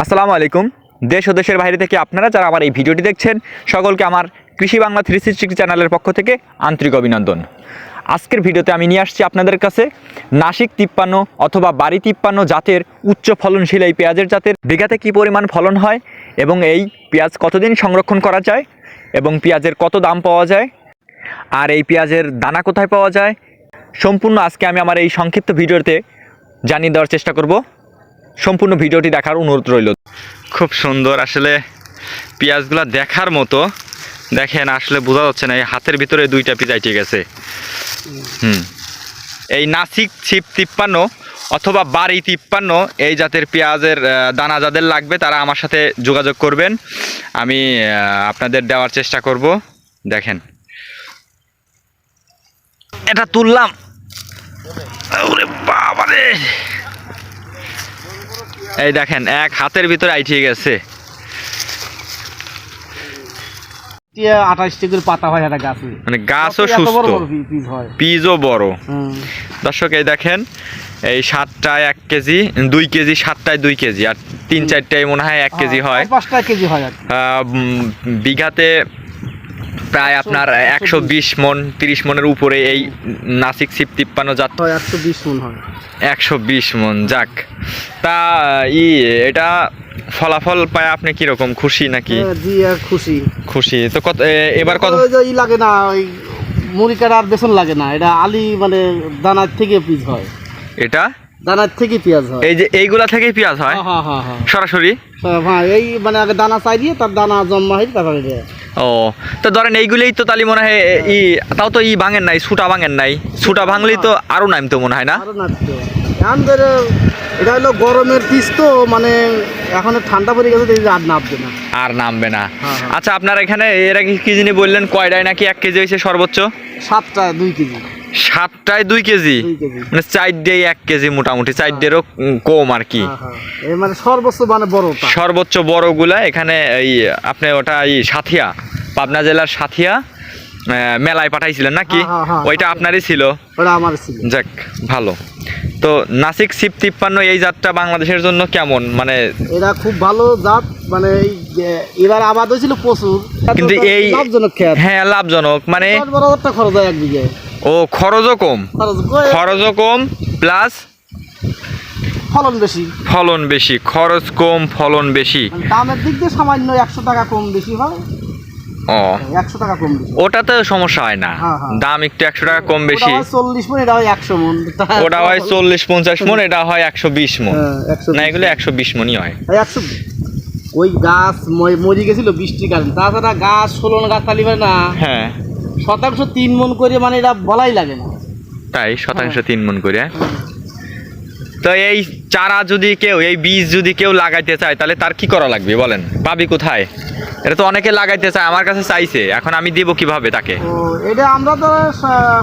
আসসালামু আলাইকুম। দেশ ও দেশের বাইরে থেকে আপনারা যারা আমার এই ভিডিওটি দেখছেন, সকলকে আমার কৃষি বাংলা থ্রি সিক্সটি চ্যানেলের পক্ষ থেকে আন্তরিক অভিনন্দন। আজকের ভিডিওতে আমি নিয়ে আসছি আপনাদের কাছে নাসিক তিপ্পান্ন অথবা বাড়ি তিপ্পান্ন জাতের উচ্চ ফলনশীল এই পেঁয়াজের জাতের বিঘাতে কী পরিমাণ ফলন হয় এবং এই পেঁয়াজ কতদিন সংরক্ষণ করা যায় এবং পেঁয়াজের কত দাম পাওয়া যায় আর এই পেঁয়াজের দানা কোথায় পাওয়া যায় সম্পূর্ণ আজকে আমি আমার এই সংক্ষিপ্ত ভিডিওতে জানিয়ে দেওয়ার চেষ্টা করব। সম্পূর্ণ ভিডিওটি দেখার অনুরোধ রইল। খুব সুন্দর আসলে পেঁয়াজগুলো দেখার মতো। দেখেন, আসলে বোঝা যাচ্ছে না, এই হাতের ভিতরে দুইটা পিস আইটে গেছে। হুম। এই নাসিক ছিপ তিপ্পান্ন অথবা বাড়ি তিপ্পান্ন, এই জাতের পেঁয়াজের দানা যাদের লাগবে তারা আমার সাথে যোগাযোগ করবেন। আমি আপনাদের দেওয়ার চেষ্টা করব। দেখেন। এটা তুললাম। বাবারে! এই দেখেন এক হাতের ভিতরে আইঠিয়ে গেছে। পাতা হয় একটা মানে গাছও বড় সুস্থ। বড় পি- পিস পিজও বড়। দর্শক এই দেখেন এই সাতটায় এক কেজি দুই কেজি সাতটায় দুই কেজি আর তিন চারটায় মনে হয় এক কেজি হয়। কেজি হয় বিঘাতে প্রায় আপনার একশো বিশ মন তিরিশ মনের উপরে এই নাসিক সিপ তিপ্পান্ন জাত একশো বিশ মন হয়। একশো বিশ মন যাক। তা ই এটা ফলাফল পায় আপনি কীরকম? খুশি নাকি? হ্যাঁ, জি আর খুশি। খুশি। তো কত এবার কত? ই লাগে না ওই মুড়ি কাটা আর বেসন লাগে না এটা আলি মানে দানার থেকে পিস হয়। এটা? দানার থেকে পেঁয়াজ হয়। এই যে এইগুলা থেকেই পেঁয়াজ হয়? হ্যাঁ হ্যাঁ সরাসরি? হ্যাঁ এই মানে আগে দানা চাই দিয়ে তার দানা জন্মা হয় তারপরে ও তো ধরেন এইগুলোই তো তালি মনে হয় ই তাও তো ই ভাঙেন নাই সুটা ভাঙেন নাই। সুটা ভাঙলেই তো আরও নাম তো মনে হয় না? এখন ধরে এটা হলো গরমের পিস তো মানে এখন ঠান্ডা পড়ে গেছে আর নামবে না। আর নামবে না। হ্যাঁ, হ্যাঁ। আচ্ছা আপনার এখানে এর আগে কি যিনি বললেন কয়টায় নাকি এক কেজি হয়েছে সর্বোচ্চ? সাতটা দুই কেজি। সাতটায় দুই কেজি? মানে এক কেজি মোটামুটি চারটেরও উম, কম আর কি। হ্যাঁ, হ্যাঁ। মানে সর্বোচ্চ মানে বড়টা। সর্বোচ্চ বড়গুলা এখানে এই আপনি ওটা এই সাথিয়া পাবনা জেলার সাথিয়া মেলায় পাঠাইছিলেন নাকি? হ্যাঁ, হ্যাঁ, হ্যাঁ। ওইটা আপনারই ছিল? ওটা আমার ছিল। যাক ভালো। তো নাসিক সিপ তিপ্পান্ন এই জাতটা বাংলাদেশের জন্য কেমন? মানে এরা খুব ভালো জাত মানে এবার আবাদ হয়েছিল প্রচুর। কিন্তু এই লাভজনক খেত। হ্যাঁ লাভজনক মানে খরচ হয় এক বিঘে ও খরচও কম। খরচও কম প্লাস ফলন বেশি। ফলন বেশি খরচ কম ফলন বেশি। মানে দামের দিক দিয়ে সামান্য একশো টাকা কম বেশি হয়। ও। একশো টাকা কম বেশি। ওটাতে সমস্যা হয় না। হ্যাঁ, হ্যাঁ। দাম একটু একশো টাকা কম বেশি। চল্লিশ মন এটা হয় একশো মন। ওটা হয় চল্লিশ পঞ্চাশ মন এটা হয় একশো বিশ মন। হ্যাঁ, না এগুলো একশো বিশ মনই হয়। একশো ওই গাছ মরে গেছিল বৃষ্টির কারণে। তাছাড়া গাছ ষোলো গাছ তালিবে না। হ্যাঁ। শতাংশ তিন মন করে মানে এটা বলাই লাগে না। তাই শতাংশ। তিন মন করে। তো এই চারা যদি কেউ এই বীজ যদি কেউ লাগাইতে চায় তাহলে তার কি করা লাগবে বলেন? পাবি কোথায়? এটা তো অনেকে লাগাইতে চায় আমার কাছে চাইছে এখন আমি দিব কীভাবে তাকে? এটা আমরা তো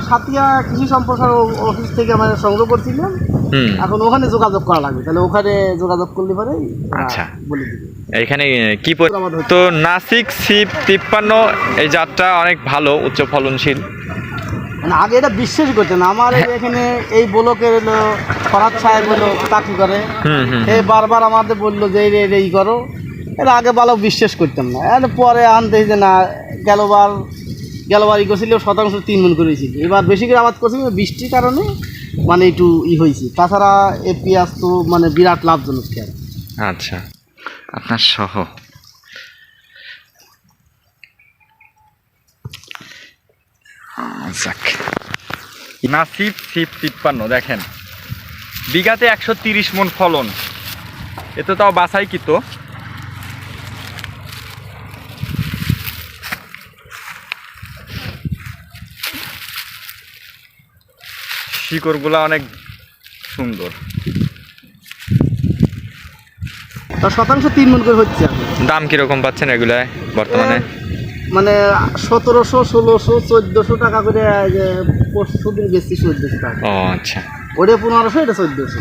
সাতিয়া কৃষি সম্প্রসার অফিস থেকে আমরা সংগ্রহ করছিলাম। এখন ওখানে যোগাযোগ করা লাগবে তাহলে ওখানে যোগাযোগ করলে পরে আচ্ছা। বলে দিবে। এখানে কি তো নাসিক সিপ তিপ্পান্ন এই জাতটা অনেক ভালো উচ্চ ফলনশীল মানে আগে এটা বিশ্বাস করতে না। আমার হ্যাঁ। এখানে এই ব্লকের হলো ফরাত সাহেব হলো চাকরি করে? হুম বারবার আমাদের বলল যে এই রে, এই করো। এটা আগে ভালো বিশ্বাস করতাম না। এর পরে আনতে যে না গেলবার গেলবার ই করছিল শতাংশ তিন মন করেছিল। এবার বেশি করে আবাদ করছিল বৃষ্টির কারণে মানে একটু ই হয়েছে। তাছাড়া এই পেঁয়াজ তো মানে বিরাট লাভজনক খেয়াল আচ্ছা। আপনার সহ যাক। নাসিব সিপ তিপ্পান্ন দেখেন। বিঘাতে একশো তিরিশ মন ফলন। এ তো তাও বাছাই কি তো শিকড়গুলা অনেক সুন্দর। শতাংশ তিন মন করে হচ্ছে। দাম কীরকম পাচ্ছেন এগুলায় বর্তমানে? মানে সতেরোশো ষোলোশো চোদ্দোশো টাকা করে যে পরশু দিন গেছি চোদ্দোশো টাকা। ও আচ্ছা। ওটা পনেরোশো এটা চোদ্দোশো।